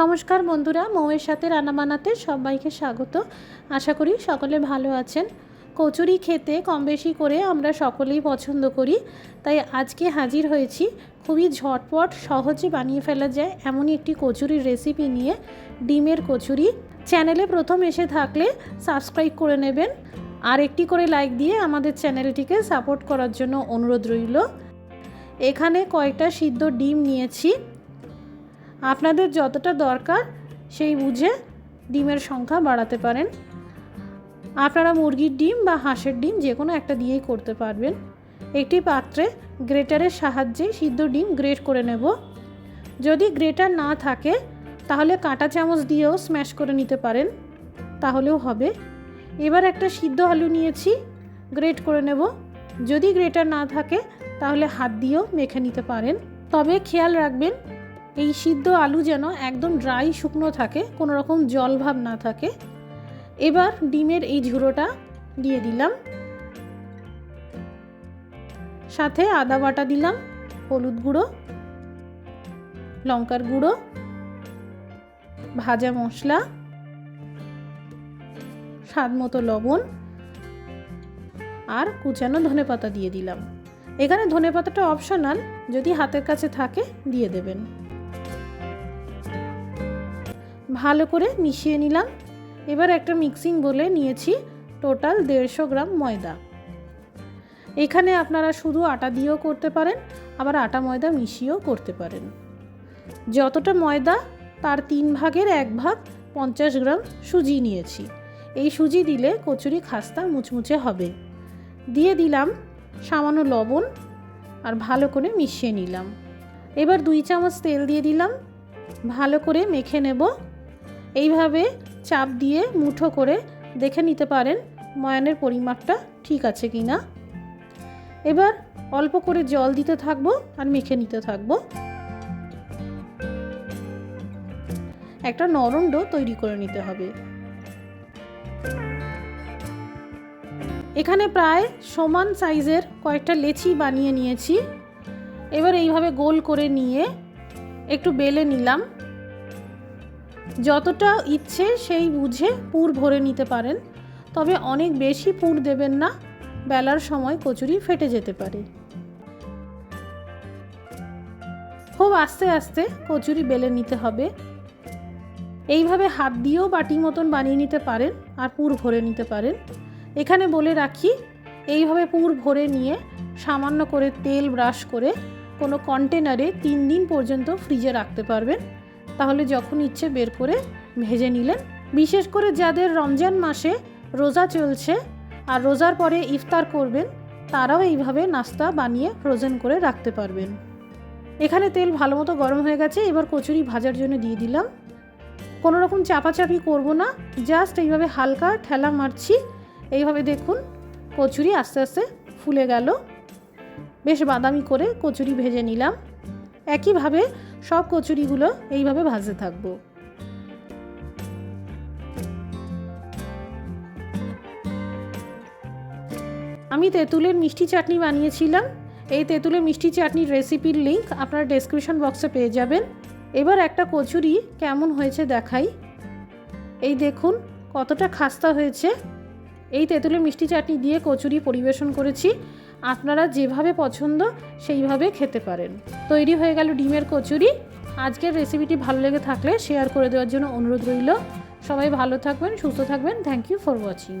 নমস্কার বন্ধুরা, মৌয়ের সাথে রান্না বানাতে সবাইকে স্বাগত। আশা করি সকলে ভালো আছেন। কচুরি খেতে কম বেশি করে আমরা সকলেই পছন্দ করি, তাই আজকে হাজির হয়েছি। খুবই ঝটপট সহজে বানিয়ে ফেলা যায় এমনই একটি কচুরির রেসিপি নিয়ে, ডিমের কচুরি। চ্যানেলে প্রথম এসে থাকলে সাবস্ক্রাইব করে নেবেন, আর একটি করে লাইক দিয়ে আমাদের চ্যানেলটিকে সাপোর্ট করার জন্য অনুরোধ রইল। এখানে কয়েকটা সিদ্ধ ডিম নিয়েছি। আপনাদের যতটা দরকার সেই বুঝে ডিমের সংখ্যা বাড়াতে পারেন। আপনারা মুরগির ডিম বা হাঁসের ডিম যে কোনো একটা দিয়েই করতে পারবেন। একটি পাত্রে গ্রেটারের সাহায্যে সিদ্ধ ডিম গ্রেট করে নেব। যদি গ্রেটার না থাকে, তাহলে কাঁটা চামচ দিয়েও স্ম্যাশ করে নিতে পারেন। তাহলেও হবে। এবার একটা সিদ্ধ আলু নিয়েছি, গ্রেট করে নেব। যদি গ্রেটার না থাকে, তাহলে হাত দিয়েও মেখে নিতে পারেন। তবে খেয়াল রাখবেন এই সিদ্ধ আলু যেন একদম ড্রাই শুকনো থাকে, কোনো রকম জল ভাব না থাকে। এবার ডিমের এই ঝুড়োটা দিয়ে দিলাম। সাথে আদা বাটা দিলাম, হলুদ গুঁড়ো, লঙ্কার গুঁড়ো, ভাজা মশলা, স্বাদ মতো লবণ আর কুচানো ধনে পাতা দিয়ে দিলাম। এখানে ধনে পাতাটা অপশনাল যদি হাতের কাছে থাকে, দিয়ে দেবেন। ভালো করে মিশিয়ে নিলাম। এবার একটা মিক্সিং বলে নিয়েছি টোটাল দেড়শো গ্রাম ময়দা। এখানে আপনারা শুধু আটা দিয়েও করতে পারেন, আবার আটা ময়দা মিশিয়েও করতে পারেন। যতটা ময়দা, তার তিন ভাগের এক ভাগ পঞ্চাশ গ্রাম সুজি নিয়েছি। এই সুজি দিলে কচুরি খাস্তা মুচমুচে হবে। দিয়ে দিলাম সামান্য লবণ আর ভালো করে মিশিয়ে নিলাম। এবার দুই চামচ তেল দিয়ে দিলাম। ভালো করে মেখে নেব। এইভাবে চাপ দিয়ে মুঠো করে দেখে নিতে পারেন ময়ানের পরিমাপটা ঠিক আছে কি না। এবার অল্প করে জল দিতে থাকব আর মেখে নিতে থাকব। একটা নরম ডো তৈরি করে নিতে হবে। এখানে প্রায় সমান সাইজের কয়েকটা লেচি বানিয়ে নিয়েছি। এবার এইভাবে গোল করে নিয়ে একটু বেলে নিলাম। যতটা ইচ্ছে সেই বুঝে পুর ভরে নিতে পারেন, তবে অনেক বেশি পুর দেবেন না, বেলার সময় কচুরি ফেটে যেতে পারে। খুব আস্তে আস্তে কচুরি বেলে নিতে হবে। এইভাবে হাত দিয়েও বাটি মতন বানিয়ে নিতে পারেন আর পুর ভরে নিতে পারেন। এখানে বলে রাখি, এইভাবে পুর ভরে নিয়ে সামান্য করে তেল ব্রাশ করে কোনো কন্টেনারে তিন দিন পর্যন্ত ফ্রিজে রাখতে পারবেন। তাহলে যখন ইচ্ছে বের করে ভেজে নিলেন, বিশেষ করে যাদের রমজান মাসে রোজা চলছে আর রোজার পরে ইফতার করবেন, তারাও এইভাবে নাস্তা বানিয়ে ফ্রোজেন করে রাখতে পারবেন। এখানে তেল ভালো মতো গরম হয়ে গেছে, এবার কচুরি ভাজার জন্য দিয়ে দিলাম। কোনো রকম চাপাচাপি করব না জাস্ট এইভাবে হালকা ঠেলা মারছি। এইভাবে দেখুন, কচুরি আস্তে আস্তে ফুলে গেল। বেশ বাদামি করে কচুরি ভেজে নিলাম। একইভাবে সব কচুরিগুলো এইভাবে ভাজতে থাকব। আমি তেঁতুলের মিষ্টি চাটনি বানিয়েছিলাম। এই তেঁতুলের মিষ্টি চাটনির রেসিপির লিঙ্ক আপনারা ডেসক্রিপশন বক্সে পেয়ে যাবেন। এবার একটা কচুরি কেমন হয়েছে দেখাই। এই দেখুন কতটা খাস্তা হয়েছে। এই তেঁতুলের মিষ্টি চাটনি দিয়ে কচুরি পরিবেশন করেছি। আপনারা যেভাবে পছন্দ সেইভাবে খেতে পারেন। তৈরি হয়ে গেল ডিমের কচুরি। আজকের রেসিপিটি ভালো লেগে থাকলে শেয়ার করে দেওয়ার জন্য অনুরোধ রইল। সবাই ভালো থাকবেন, সুস্থ থাকবেন। Thank you for watching